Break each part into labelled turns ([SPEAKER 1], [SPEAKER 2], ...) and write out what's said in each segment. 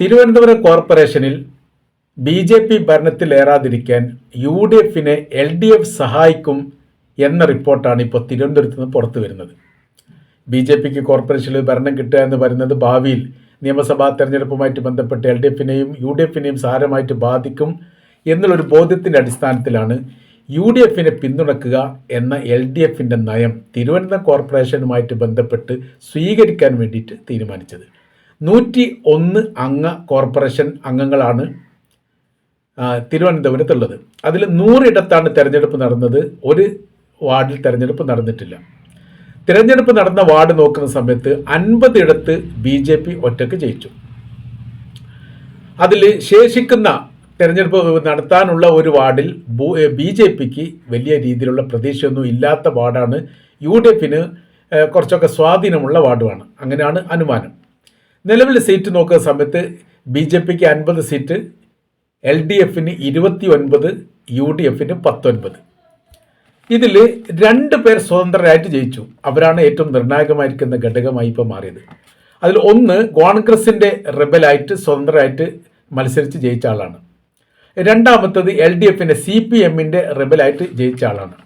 [SPEAKER 1] തിരുവനന്തപുരം കോർപ്പറേഷനിൽ B J P ഭരണത്തിലേറാതിരിക്കാൻ U D എഫിനെ എൽ ഡി എഫ് സഹായിക്കും എന്ന റിപ്പോർട്ടാണ് ഇപ്പോൾ തിരുവനന്തപുരത്ത് നിന്ന് പുറത്തു വരുന്നത്. ബി ജെ പിക്ക് കോർപ്പറേഷനിൽ ഭരണം കിട്ടുക എന്ന് പറയുന്നത് ഭാവിയിൽ നിയമസഭാ തെരഞ്ഞെടുപ്പുമായിട്ട് ബന്ധപ്പെട്ട് എൽ ഡി എഫിനെയും യു ഡി എഫിനെയും സാരമായിട്ട് ബാധിക്കും എന്നുള്ളൊരു ബോധ്യത്തിന്റെ അടിസ്ഥാനത്തിലാണ് യു ഡി എഫിനെ പിന്തുണക്കുക എന്ന എൽ ഡി എഫിന്റെ നയം തിരുവനന്തപുരം കോർപ്പറേഷനുമായിട്ട് ബന്ധപ്പെട്ട് സ്വീകരിക്കാൻ വേണ്ടിയിട്ട് തീരുമാനിച്ചത്. നൂറ്റി ഒന്ന് അംഗ കോർപ്പറേഷൻ അംഗങ്ങളാണ് തിരുവനന്തപുരത്തുള്ളത്. അതിൽ നൂറിടത്താണ് തിരഞ്ഞെടുപ്പ് നടന്നത്. ഒരു വാർഡിൽ തിരഞ്ഞെടുപ്പ് നടന്നിട്ടില്ല. തിരഞ്ഞെടുപ്പ് നടന്ന വാർഡ് നോക്കുന്ന സമയത്ത് അൻപതിടത്ത് ബി ജെ പി ഒറ്റയ്ക്ക് ജയിച്ചു. അതിൽ ശേഷിക്കുന്ന തിരഞ്ഞെടുപ്പ് നടത്താനുള്ള ഒരു വാർഡിൽ ബി ജെ പിക്ക് വലിയ രീതിയിലുള്ള പ്രതീക്ഷയൊന്നും ഇല്ലാത്ത വാർഡാണ്. യു ഡി എഫിന് കുറച്ചൊക്കെ സ്വാധീനമുള്ള വാർഡുമാണ്. അങ്ങനെയാണ് അനുമാനം. നിലവിൽ സീറ്റ് നോക്കുന്ന സമയത്ത് ബി ജെ പിക്ക് അൻപത് സീറ്റ് എൽ ഡി എഫിന് ഇരുപത്തി ഒൻപത് യു ഡി എഫിന് പത്തൊൻപത്. ഇതിൽ രണ്ട് പേർ സ്വതന്ത്രരായിട്ട് ജയിച്ചു. അവരാണ് ഏറ്റവും നിർണായകമായിരിക്കുന്ന ഘടകമായി ഇപ്പോൾ മാറിയത്. അതിൽ ഒന്ന് കോൺഗ്രസിന്റെ റെബലായിട്ട് സ്വതന്ത്രമായിട്ട് മത്സരിച്ച് ജയിച്ച ആളാണ്. രണ്ടാമത്തത് എൽ ഡി എഫിന്റെ സി പി എമ്മിന്റെ റെബലായിട്ട് ജയിച്ച ആളാണ്.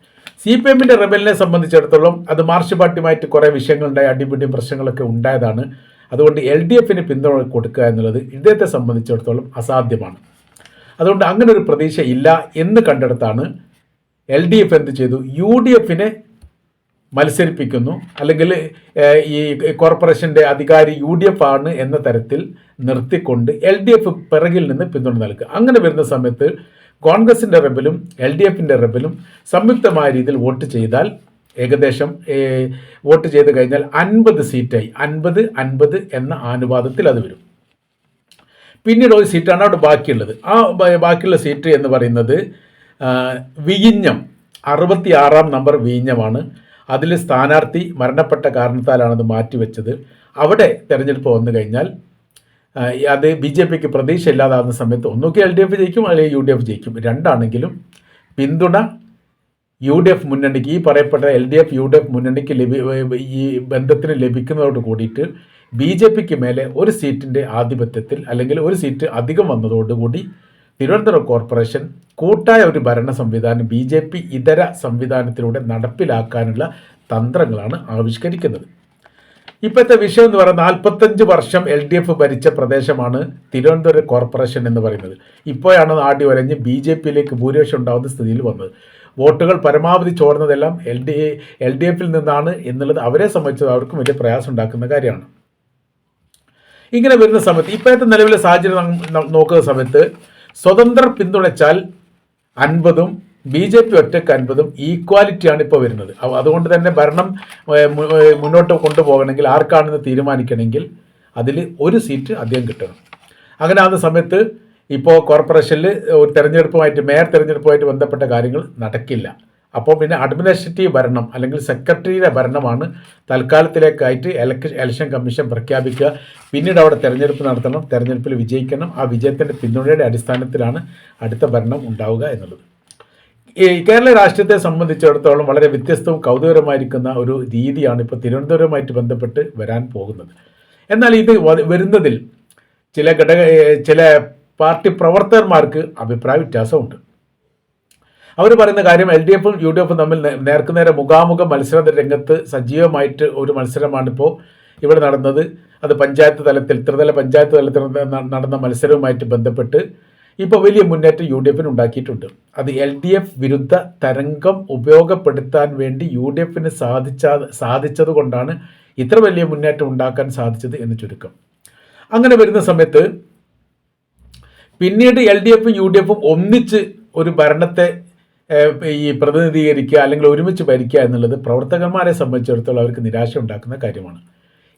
[SPEAKER 1] സി പി എമ്മിന്റെ റെബലിനെ സംബന്ധിച്ചിടത്തോളം അത് മാർച്ച് പാർട്ടിയുമായിട്ട് കുറേ വിഷയങ്ങളുണ്ടായി അടിപിടിയും പ്രശ്നങ്ങളൊക്കെ ഉണ്ടായതാണ്. അതുകൊണ്ട് എൽ ഡി എഫിന് പിന്തുണ കൊടുക്കുക എന്നുള്ളത് ഇദ്ദേഹത്തെ സംബന്ധിച്ചിടത്തോളം അസാധ്യമാണ്. അതുകൊണ്ട് അങ്ങനെ ഒരു പ്രതീക്ഷ ഇല്ല എന്ന് കണ്ടെടുത്താണ് എൽ ഡി എഫ് എന്ത് ചെയ്തു? യു ഡി എഫിനെ മത്സരിപ്പിക്കുന്നു. അല്ലെങ്കിൽ ഈ കോർപ്പറേഷന്റെ അധികാരി യു ഡി എഫ് ആണ് എന്ന തരത്തിൽ നിർത്തിക്കൊണ്ട് എൽ ഡി എഫ് പിറകിൽ നിന്ന് പിന്തുണ നൽകുക. അങ്ങനെ വരുന്ന സമയത്ത് കോൺഗ്രസിന്റെ റെബലും എൽ ഡി എഫിന്റെ റെബലും സംയുക്തമായ രീതിയിൽ വോട്ട് ചെയ്താൽ ഏകദേശം വോട്ട് ചെയ്ത് കഴിഞ്ഞാൽ അൻപത് സീറ്റായി. അൻപത് അൻപത് എന്ന ആനുപാതത്തിൽ അത് വരും. പിന്നീട് ഒരു സീറ്റാണ് അവിടെ ബാക്കിയുള്ളത്. ആ ബാക്കിയുള്ള സീറ്റ് എന്ന് പറയുന്നത് വിഴിഞ്ഞം. അറുപത്തി ആറാം നമ്പർ വിഴിഞ്ഞമാണ്. അതിൽ സ്ഥാനാർത്ഥി മരണപ്പെട്ട കാരണത്താലാണത് മാറ്റിവെച്ചത്. അവിടെ തെരഞ്ഞെടുപ്പ് വന്നു കഴിഞ്ഞാൽ അത് ബി ജെ പിക്ക് പ്രതീക്ഷ ഇല്ലാതാകുന്ന സമയത്ത് ഒന്നുകിൽ എൽ ഡി എഫ് ജയിക്കും അല്ലെങ്കിൽ യു ഡി എഫ് ജയിക്കും. രണ്ടാണെങ്കിലും പിന്തുണ യു ഡി എഫ് മുന്നണിക്ക് ഈ പറയപ്പെട്ട L D F U D F മുന്നണിക്ക് ലഭി ഈ ബന്ധത്തിന് ലഭിക്കുന്നതോട് കൂടിയിട്ട് ബി ജെ പിക്ക് മേലെ ഒരു സീറ്റിന്റെ ആധിപത്യത്തിൽ അല്ലെങ്കിൽ ഒരു സീറ്റ് അധികം വന്നതോടുകൂടി തിരുവനന്തപുരം കോർപ്പറേഷൻ കൂട്ടായ ഒരു ഭരണ സംവിധാനം ബി ജെ പി ഇതര സംവിധാനത്തിലൂടെ നടപ്പിലാക്കാനുള്ള തന്ത്രങ്ങളാണ് ആവിഷ്കരിക്കുന്നത്. ഇപ്പോഴത്തെ വിഷയം എന്ന് പറയുന്നത് നാൽപ്പത്തഞ്ച് വർഷം എൽ ഡി എഫ് ഭരിച്ച പ്രദേശമാണ് തിരുവനന്തപുരം കോർപ്പറേഷൻ എന്ന് പറയുന്നത്. ഇപ്പോഴാണ് നാടി വരഞ്ഞ് ബി ജെ പിയിലേക്ക് ഭൂരിപക്ഷം ഉണ്ടാകുന്ന സ്ഥിതിയിൽ വന്നത്. വോട്ടുകൾ പരമാവധി ചോർന്നതെല്ലാം എൽ ഡി എൽ ഡി എഫിൽ നിന്നാണ് എന്നുള്ളത് അവരെ സംബന്ധിച്ചത് അവർക്കും വലിയ പ്രയാസം ഉണ്ടാക്കുന്ന കാര്യമാണ്. ഇങ്ങനെ വരുന്ന സമയത്ത് ഇപ്പോഴത്തെ നിലവിലെ സാഹചര്യം നോക്കുന്ന സമയത്ത് സ്വതന്ത്ര പിന്തുണച്ചാൽ അൻപതും ബി ജെ പി ഒറ്റയ്ക്ക് അൻപതും ഈക്വാലിറ്റിയാണ് ഇപ്പോൾ വരുന്നത്. അതുകൊണ്ട് തന്നെ ഭരണം മുന്നോട്ട് കൊണ്ടുപോകണമെങ്കിൽ ആർക്കാണെന്ന് തീരുമാനിക്കണമെങ്കിൽ അതിൽ ഒരു സീറ്റ് അധികം കിട്ടണം. അങ്ങനെ ആ സമയത്ത് ഇപ്പോൾ കോർപ്പറേഷനിൽ ഒരു തെരഞ്ഞെടുപ്പുമായിട്ട് മേയർ തെരഞ്ഞെടുപ്പുമായിട്ട് ബന്ധപ്പെട്ട കാര്യങ്ങൾ നടക്കില്ല. അപ്പോൾ പിന്നെ അഡ്മിനിസ്ട്രേറ്റീവ് ഭരണം അല്ലെങ്കിൽ സെക്രട്ടറിയുടെ ഭരണമാണ് തൽക്കാലത്തിലേക്കായിട്ട് ഇലക്ഷൻ ഇലക്ഷൻ കമ്മീഷൻ പ്രഖ്യാപിക്കുക. പിന്നീട് അവിടെ തെരഞ്ഞെടുപ്പ് നടത്തണം തെരഞ്ഞെടുപ്പിൽ വിജയിക്കണം. ആ വിജയത്തിന്റെ പിന്തുണയുടെ അടിസ്ഥാനത്തിലാണ് അടുത്ത ഭരണം ഉണ്ടാവുക എന്നുള്ളത്. ഈ കേരള രാഷ്ട്രീയത്തെ സംബന്ധിച്ചിടത്തോളം വളരെ വ്യത്യസ്തവും കൗതുകരമായിരിക്കുന്ന ഒരു രീതിയാണ് ഇപ്പോൾ തിരുവനന്തപുരവുമായിട്ട് ബന്ധപ്പെട്ട് വരാൻ പോകുന്നത്. എന്നാൽ ഇത് വരുന്നതിൽ ചില ഘടക ചില പാർട്ടി പ്രവർത്തകന്മാർക്ക് അഭിപ്രായ വ്യത്യാസമുണ്ട്. അവർ പറയുന്ന കാര്യം എൽ ഡി എഫും യു ഡി എഫും തമ്മിൽ നേർക്കുനേരെ മുഖാമുഖം മത്സര രംഗത്ത് സജീവമായിട്ട് ഒരു മത്സരമാണിപ്പോൾ ഇവിടെ നടന്നത്. അത് പഞ്ചായത്ത് തലത്തിൽ ത്രിതല പഞ്ചായത്ത് തലത്തിൽ നടന്ന മത്സരവുമായിട്ട് ബന്ധപ്പെട്ട് ഇപ്പോൾ വലിയ മുന്നേറ്റം യു ഡി എഫിന് ഉണ്ടാക്കിയിട്ടുണ്ട്. അത് എൽ ഡി എഫ് വിരുദ്ധ തരംഗം ഉപയോഗപ്പെടുത്താൻ വേണ്ടി യു ഡി എഫിന് സാധിച്ച സാധിച്ചത് കൊണ്ടാണ് ഇത്ര വലിയ മുന്നേറ്റം ഉണ്ടാക്കാൻ സാധിച്ചത് എന്ന് ചുരുക്കം. അങ്ങനെ വരുന്ന സമയത്ത് പിന്നീട് എൽ ഡി എഫും യു ഡി എഫും ഒന്നിച്ച് ഒരു ഭരണത്തെ ഈ പ്രതിനിധീകരിക്കുക അല്ലെങ്കിൽ ഒരുമിച്ച് ഭരിക്കുക എന്നുള്ളത് പ്രവർത്തകന്മാരെ സംബന്ധിച്ചിടത്തോളം അവർക്ക് നിരാശ ഉണ്ടാക്കുന്ന കാര്യമാണ്.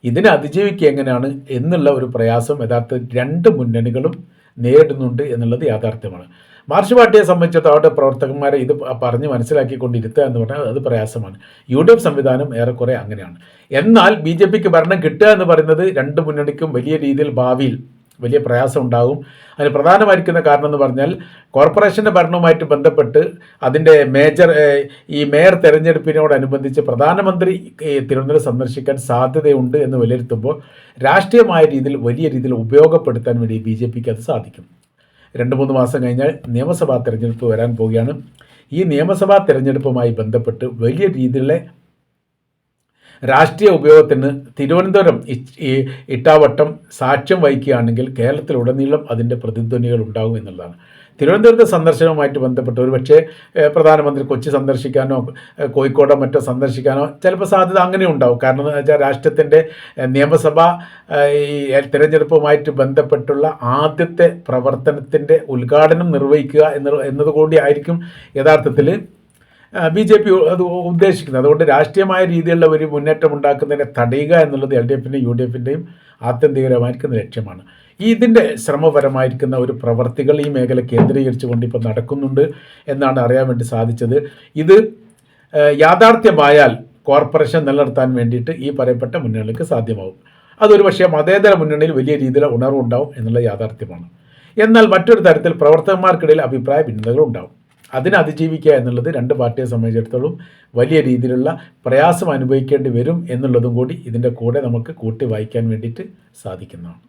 [SPEAKER 1] ഇതിനെ അതിജീവിക്കുക എങ്ങനെയാണ് എന്നുള്ള ഒരു പ്രയാസം യഥാർത്ഥത്തിൽ രണ്ട് മുന്നണികളും നേരിടുന്നുണ്ട് എന്നുള്ളത് യാഥാർത്ഥ്യമാണ്. മാർച്ച് പാർട്ടിയെ സംബന്ധിച്ചിടത്തോളം അവരുടെ പ്രവർത്തകന്മാരെ ഇത് പറഞ്ഞ് മനസ്സിലാക്കിക്കൊണ്ടിരുത്തുക എന്ന് പറഞ്ഞാൽ അത് പ്രയാസമാണ്. യു ഡി എഫ് സംവിധാനം ഏറെക്കുറെ അങ്ങനെയാണ്. എന്നാൽ ബി ജെ പിക്ക് ഭരണം കിട്ടുക എന്ന് പറയുന്നത് രണ്ട് മുന്നണിക്കും വലിയ രീതിയിൽ ഭാവിയിൽ വലിയ പ്രയാസം ഉണ്ടാകും അതിന് പ്രധാനമായിരിക്കുന്ന കാരണം എന്ന് പറഞ്ഞാൽ കോർപ്പറേഷന്റെ ഭരണവുമായിട്ട് ബന്ധപ്പെട്ട് അതിന്റെ മേജർ ഈ മേയർ തെരഞ്ഞെടുപ്പിനോടനുബന്ധിച്ച് പ്രധാനമന്ത്രി തിരുവനന്തപുരം സന്ദർശിക്കാൻ സാധ്യതയുണ്ട് എന്ന് വിലയിരുത്തുമ്പോൾ രാഷ്ട്രീയമായ രീതിയിൽ വലിയ രീതിയിൽ ഉപയോഗപ്പെടുത്താൻ വേണ്ടി ബി ജെ പിക്ക് അത് സാധിക്കും. രണ്ട് മൂന്ന് മാസം കഴിഞ്ഞാൽ നിയമസഭാ തിരഞ്ഞെടുപ്പ് വരാൻ പോവുകയാണ്. ഈ നിയമസഭാ തിരഞ്ഞെടുപ്പുമായി ബന്ധപ്പെട്ട് വലിയ രീതിയിലുള്ള രാഷ്ട്രീയ ഉപയോഗത്തിന് തിരുവനന്തപുരം ഇട്ടാവട്ടം സാക്ഷ്യം വഹിക്കുകയാണെങ്കിൽ കേരളത്തിലുടനീളം അതിന്റെ പ്രതിധ്വനികൾ ഉണ്ടാകും എന്നുള്ളതാണ്. തിരുവനന്തപുരത്തെ സന്ദർശനവുമായിട്ട് ബന്ധപ്പെട്ട് ഒരുപക്ഷെ പ്രധാനമന്ത്രി കൊച്ചി സന്ദർശിക്കാനോ കോഴിക്കോടോ മറ്റോ സന്ദർശിക്കാനോ ചിലപ്പോൾ സാധ്യത അങ്ങനെ ഉണ്ടാവും. കാരണം എന്ന് വെച്ചാൽ രാഷ്ട്രത്തിന്റെ നിയമസഭ ഈ തിരഞ്ഞെടുപ്പുമായിട്ട് ബന്ധപ്പെട്ടുള്ള ആദ്യത്തെ പ്രവർത്തനത്തിന്റെ ഉദ്ഘാടനം നിർവഹിക്കുക എന്ന എന്നതുകൂടി ആയിരിക്കും യഥാർത്ഥത്തിൽ ബി ജെ പി അത് ഉദ്ദേശിക്കുന്നത്. അതുകൊണ്ട് രാഷ്ട്രീയമായ രീതിയിലുള്ള ഒരു മുന്നേറ്റം ഉണ്ടാക്കുന്നതിനെ തടയുക എന്നുള്ളത് എൽ ഡി എഫിന്റെയും യു ഡി എഫിന്റെയും ആത്യന്തികരമായിരിക്കുന്ന ലക്ഷ്യമാണ്. ഇതിന്റെ ശ്രമപരമായിരിക്കുന്ന ഒരു പ്രവർത്തികൾ ഈ മേഖല കേന്ദ്രീകരിച്ചുകൊണ്ട് ഇപ്പോൾ നടക്കുന്നുണ്ട് എന്നാണ് അറിയാൻ വേണ്ടി സാധിച്ചത്. ഇത് യാഥാർത്ഥ്യമായാൽ കോർപ്പറേഷൻ നിലനിർത്താൻ വേണ്ടിയിട്ട് ഈ പറയപ്പെട്ട മുന്നണികൾക്ക് സാധ്യമാകും അതൊരു പക്ഷേ മതേതര മുന്നണിയിൽ വലിയ രീതിയിലുള്ള ഉണർവുണ്ടാവും എന്നുള്ള യാഥാർത്ഥ്യമാണ്. എന്നാൽ മറ്റൊരു തരത്തിൽ പ്രവർത്തകന്മാർക്കിടയിൽ അഭിപ്രായ ഭിന്നതകൾ ഉണ്ടാവും അതിനെ അതിജീവിക്കുക എന്നുള്ളത് രണ്ട് പാർട്ടിയെ സംബന്ധിച്ചിടത്തോളം വലിയ രീതിയിലുള്ള പ്രയാസം അനുഭവിക്കേണ്ടി വരും എന്നുള്ളതും കൂടി ഇതിന്റെ കൂടെ നമുക്ക് കൂട്ടി വായിക്കാൻ വേണ്ടിയിട്ട് സാധിക്കുന്നതാണ്.